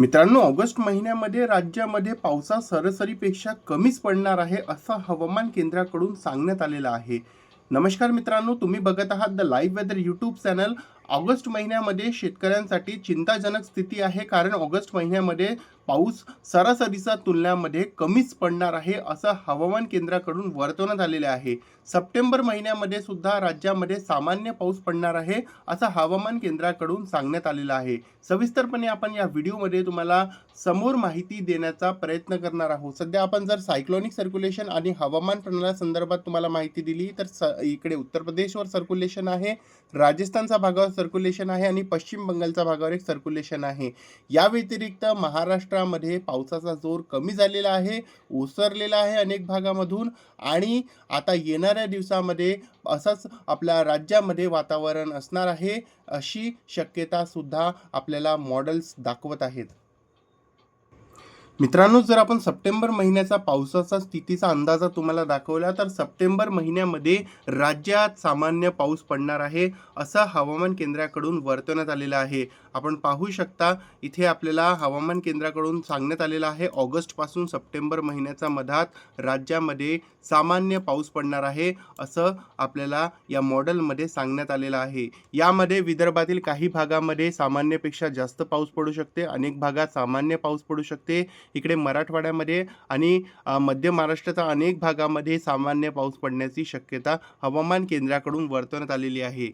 मित्रांनो ऑगस्ट महिन्यामध्ये राज्यामध्ये पावसा सरासरीपेक्षा कमीच पडणार आहे असं हवामान केंद्राकडून सांगण्यात आलेलं आहे. नमस्कार मित्रांनो तुम्ही बघत आहात the live weather YouTube channel August महिन्यामध्ये शेतकऱ्यांसाठी चिंताजनक स्थिती आहे कारण ऑगस्ट महिन्यामध्ये पाऊस सरासरीच्या तुलनेमध्ये कमीच पडणार आहे असं हवामान केंद्राकडून वर्तवण्यात आलेले आहे. सप्टेंबर महिन्यामध्ये सुद्धा राज्यामध्ये सामान्य पाऊस पडणार आहे असं हवामान केंद्राकडून सांगण्यात आलेलं आहे. सविस्तरपणे आपण या व्हिडिओमध्ये तुम्हाला समोर माहिती देण्याचा प्रयत्न करणार आहोत. सध्या आपण जर सायक्लॉनिक सर्क्युलेशन आणि हवामान प्रणालीसंदर्भात तुम्हाला माहिती दिली तर स इकडे उत्तर प्रदेशवर सर्क्युलेशन आहे. राजस्थानचा भागावर सर्क्युलेशन आहे आणि पश्चिम बंगालच्या भागावर एक सर्क्युलेशन आहे. या व्यतिरिक्त महाराष्ट्रामध्ये पावसाचा जोर कमी झालेला आहे ओसरलेला आहे अनेक भागामधून आणि आता येणाऱ्या दिवसामध्ये असंच आपल्या राज्यामध्ये वातावरण असणार आहे अशी शक्यता सुद्धा आपल्याला मॉडेल्स दाखवत आहेत. मित्रांनो जर आपण सप्टेंबर महिन्याचा पावसाचा स्थितीचा अंदाजा तुम्हाला दाखवला तर सप्टेंबर महिन्यामध्ये राज्यात सामान्य पाऊस पडणार आहे असं हवामान केंद्राकडून वर्तवण्यात आलेलं आहे. आपण पाहू शकता इथे आपल्याला हवामान केंद्राकडून सांगण्यात आलेलं आहे ऑगस्टपासून सप्टेंबर महिन्याचा मधात राज्यामध्ये सामान्य पाऊस पडणार आहे असं आपल्याला या मॉडेलमध्ये सांगण्यात आलेलं आहे. यामध्ये विदर्भातील काही भागामध्ये सामान्यपेक्षा जास्त पाऊस पडू शकते अनेक भागात सामान्य पाऊस पडू शकते इकडे मराठवाड्यामध्ये आणि मध्य महाराष्ट्राच्या अनेक भागामध्ये सामान्य पाऊस पडण्याची शक्यता हवामान केंद्राकडून वर्तवण्यात आलेली आहे.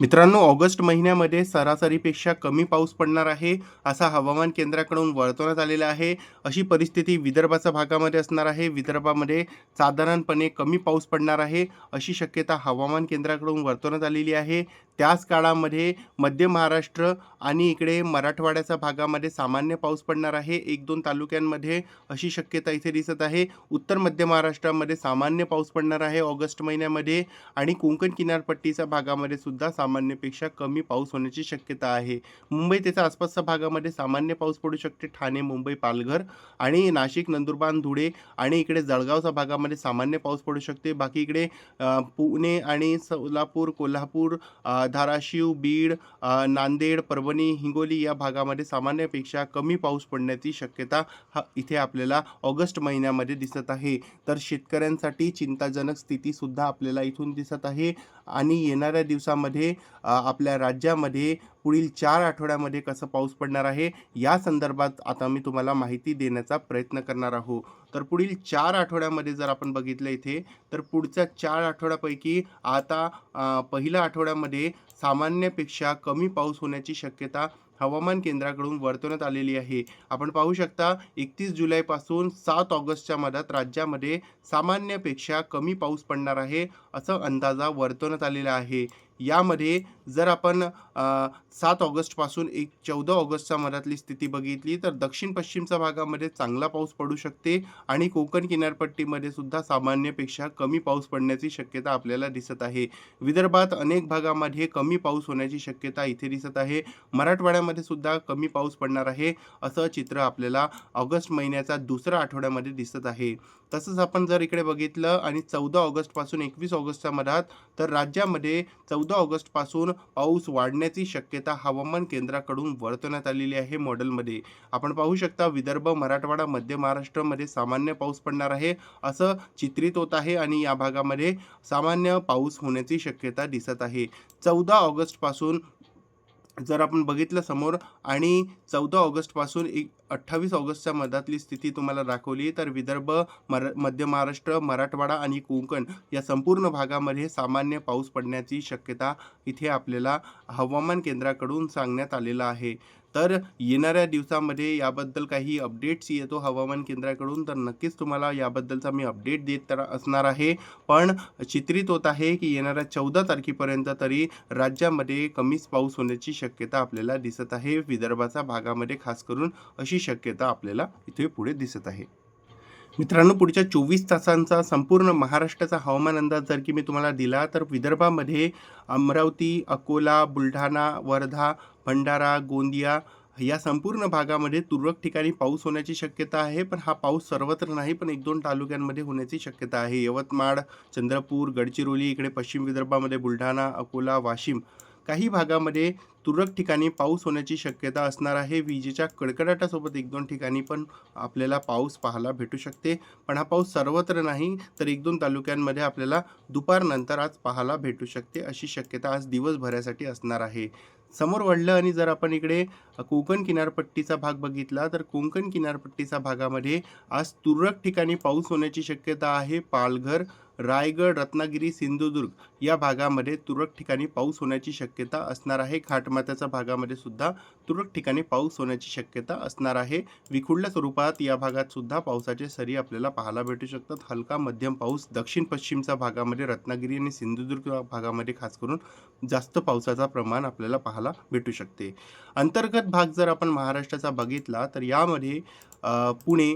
मित्रांनो ऑगस्ट महिन्यामध्ये सरासरीपेक्षा कमी पाऊस पडणार आहे असा हवामान केंद्राकडून वर्तवण्यात आलेला आहे. अशी परिस्थिती विदर्भाच्या भागामध्ये असणार आहे. विदर्भामध्ये साधारणपणे कमी पाऊस पडणार आहे अशी शक्यता हवामान केंद्राकडून वर्तवण्यात आलेली आहे. त्याच काळामध्ये मध्य महाराष्ट्र आणि इकडे मराठवाड्याच्या भागामध्ये सामान्य पाऊस पडणार आहे. एक दोन तालुक्यांमध्ये अशी शक्यता इथे दिसत आहे. उत्तर मध्य महाराष्ट्रामध्ये सामान्य पाऊस पडणार आहे ऑगस्ट महिन्यामध्ये आणि कोकण किनारपट्टीच्या भागामध्ये सुद्धा सामान्यपेक्षा कमी पाऊस होण्याची शक्यता आहे. मुंबई त्याच्या आसपासच्या भागामध्ये सामान्य पाऊस पडू शकते. ठाणे मुंबई पालघर आणि नाशिक नंदुरबार धुळे आणि इकडे जळगावच्या भागामध्ये सामान्य पाऊस पडू शकते. बाकी इकडे पुणे आणि सोलापूर कोल्हापूर धाराशिव बीड नांदेड परभणी हिंगोली या भागामध्ये सामान्यपेक्षा कमी पाऊस पडण्याची शक्यता हा इथे आपल्याला ऑगस्ट महिन्यामध्ये दिसत आहे. तर शेतकऱ्यांसाठी चिंताजनक स्थितीसुद्धा आपल्याला इथून दिसत आहे. आणि येणाऱ्या दिवसामध्ये आपल्या राज्यामध्ये पुढील चार आठवड्यामध्ये कसं पाऊस पडणार आहे या संदर्भात आता मी तुम्हाला माहिती देण्याचा प्रयत्न करणार आहो. तर पुढील चार आठवड्यामध्ये जर आपण बघितलं इथे तर पुढच्या चार आठवड्यापैकी आता पहिल्या आठवड्यामध्ये सामान्यपेक्षा कमी पाऊस होण्याची शक्यता हवामान केंद्राकडून वर्तवण्यात आलेली आहे. आपण पाहू शकता एकतीस जुलैपासून सात ऑगस्टच्या मधात राज्यामध्ये सामान्यपेक्षा कमी पाऊस पडणार आहे असं अंदाजा वर्तवण्यात आलेला आहे. यामध्ये जर आपण सात ऑगस्टपासून एक चौदा ऑगस्टच्या मधातली स्थिती बघितली तर दक्षिण पश्चिमच्या भागामध्ये चांगला पाऊस पडू शकते आणि कोकण किनारपट्टीमध्ये सुद्धा सामान्यपेक्षा कमी पाऊस पडण्याची शक्यता आपल्याला दिसत आहे. विदर्भात अनेक भागामध्ये कमी पाऊस होण्याची शक्यता इथे दिसत आहे. मराठवाड्यामध्ये सुद्धा कमी पाऊस पडणार आहे असं चित्र आपल्याला ऑगस्ट महिन्याचा दुसऱ्या आठवड्यामध्ये दिसत आहे. तसंच आपण जर इकडे बघितलं आणि चौदा ऑगस्टपासून एकवीस ऑगस्टच्या मधात तर राज्यामध्ये चौदा चौदा ऑगस्टपासून पाऊस वाढण्याची शक्यता हवामान केंद्राकडून वर्तवण्यात आलेली आहे मॉडेलमध्ये. आपण पाहू शकता विदर्भ मराठवाडा मध्य महाराष्ट्रामध्ये सामान्य पाऊस पडणार आहे असं चित्रित होत आहे आणि या भागामध्ये सामान्य पाऊस होण्याची शक्यता दिसत आहे. चौदा ऑगस्टपासून जर आपण बघितलं समोर आणि चौदा ऑगस्टपासून एक अठ्ठावीस ऑगस्टच्या मधातली स्थिती तुम्हाला दाखवली तर विदर्भ मर मध्य महाराष्ट्र मराठवाडा आणि कोकण या संपूर्ण भागामध्ये सामान्य पाऊस पडण्याची शक्यता इथे आपल्याला हवामान केंद्राकडून सांगण्यात आलेलं आहे. तर येणाऱ्या दिवसामध्ये याबद्दल काही अपडेट्स येतो हवामान केंद्राकडून तर नक्कीच तुम्हाला याबद्दलचा मी अपडेट देत तर असणार आहे. पण चित्रित होत आहे की येणाऱ्या चौदा तारखेपर्यंत तरी राज्यामध्ये कमीच पाऊस होण्याची शक्यता आपल्याला दिसत आहे. विदर्भाच्या भागामध्ये खास करून अशी शक्यता आपल्याला इथे पुढे दिसत आहे. मित्रांनो पुढच्या चोवीस तासांचा संपूर्ण महाराष्ट्राचा हवामान अंदाज जर की मी तुम्हाला दिला तर विदर्भामध्ये अमरावती अकोला बुलढाणा वर्धा भंडारा गोंदिया या संपूर्ण भागामध्ये तुरळक ठिकाणी पाऊस होण्याची शक्यता आहे. पण हा पाऊस सर्वत्र नाही पण एक दोन तालुक्यांमध्ये होण्याची शक्यता आहे. यवतमाळ चंद्रपूर गडचिरोली इकडे पश्चिम विदर्भामध्ये बुलढाणा अकोला वाशिम काही भागामध्ये तुरळक ठिकाणी पाऊस होण्याची शक्यता असणार आहे. विजेच्या कडकडाटासोबत एक दोन ठिकाणी पण आपल्याला पाऊस पाहायला भेटू शकते. पण हा पाऊस सर्वत्र नाही तर एक दोन तालुक्यांमध्ये आपल्याला दुपारनंतर आज पाहायला भेटू शकते. अशी शक्यता आज दिवसभरासाठी असणार आहे. समोर वाढलं आणि जर आपण इकडे कोकण किनारपट्टीचा भाग बघितला तर कोकण किनारपट्टीच्या भागामध्ये आज तुरळक ठिकाणी पाऊस होण्याची शक्यता आहे. पालघर रायगड रत्नागिरी सिंधुदुर्ग या भागामध्ये तुरळक ठिकाणी पाऊस होण्याची शक्यता असणार आहे. घाटमाथ्याच्या भागामध्ये सुद्धा तुरळक ठिकाणी पाऊस होण्याची शक्यता असणार आहे. विखुडल्या स्वरूपात या भागात सुद्धा पावसाचे सरी आपल्याला पाहायला भेटू शकतात. हलका मध्यम पाऊस दक्षिण पश्चिमच्या भागामध्ये रत्नागिरी आणि सिंधुदुर्ग भागामध्ये खास करून जास्त पावसाचा प्रमाण आपल्याला पाहायला भेटू शकते. अंतर्गत भाग जर आपण महाराष्ट्राचा बघितला तर यामध्ये पुणे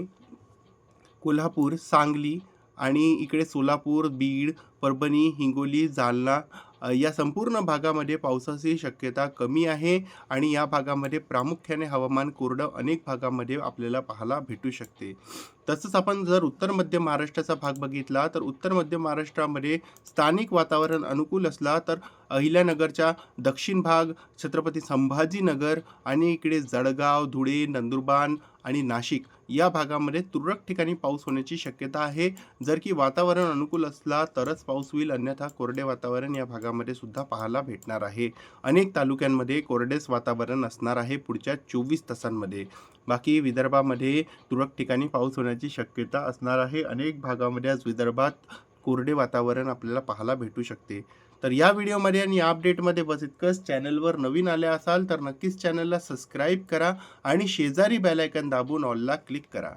कोल्हापूर सांगली आणि इकडे सोलापूर बीड परभणी हिंगोली जालना या संपूर्ण भागामध्ये पावसाची शक्यता कमी आहे आणि या भागामध्ये प्रामुख्याने हवामान कोरडं अनेक भागामध्ये आपल्याला पाहायला भेटू शकते. तसंच आपण जर उत्तर मध्य महाराष्ट्राचा भाग बघितला तर उत्तर मध्य महाराष्ट्रामध्ये स्थानिक वातावरण अनुकूल असला तर अहिल्यानगरच्या दक्षिण भाग छत्रपती संभाजीनगर आणि इकडे जळगाव धुळे नंदुरबार आणि नाशिक या भागामध्ये तुरळक ठिकाणी पाऊस होण्याची शक्यता आहे. जर की वातावरण अनुकूल असला तरच पाऊस होईल अन्यथा कोरडे वातावरण या भागामध्ये सुद्धा पाहायला भेटणार आहे. अनेक तालुक्यांमध्ये कोरडेच वातावरण असणार आहे पुढच्या चोवीस तासांमध्ये. बाकी विदर्भामध्ये तुरळक ठिकाणी पाऊस होण्याची शक्यता असणार आहे. अनेक भागामध्ये आज विदर्भात कोरडे वातावरण आपल्याला पाहायला भेटू शकते. तर या व्हिडिओमध्ये आणि या अपडेटमध्ये बस इतकंच. चॅनलवर नवीन आले असाल तर नक्कीच चॅनलला सबस्क्राईब करा आणि शेजारी बेलायकन दाबून ऑलला क्लिक करा.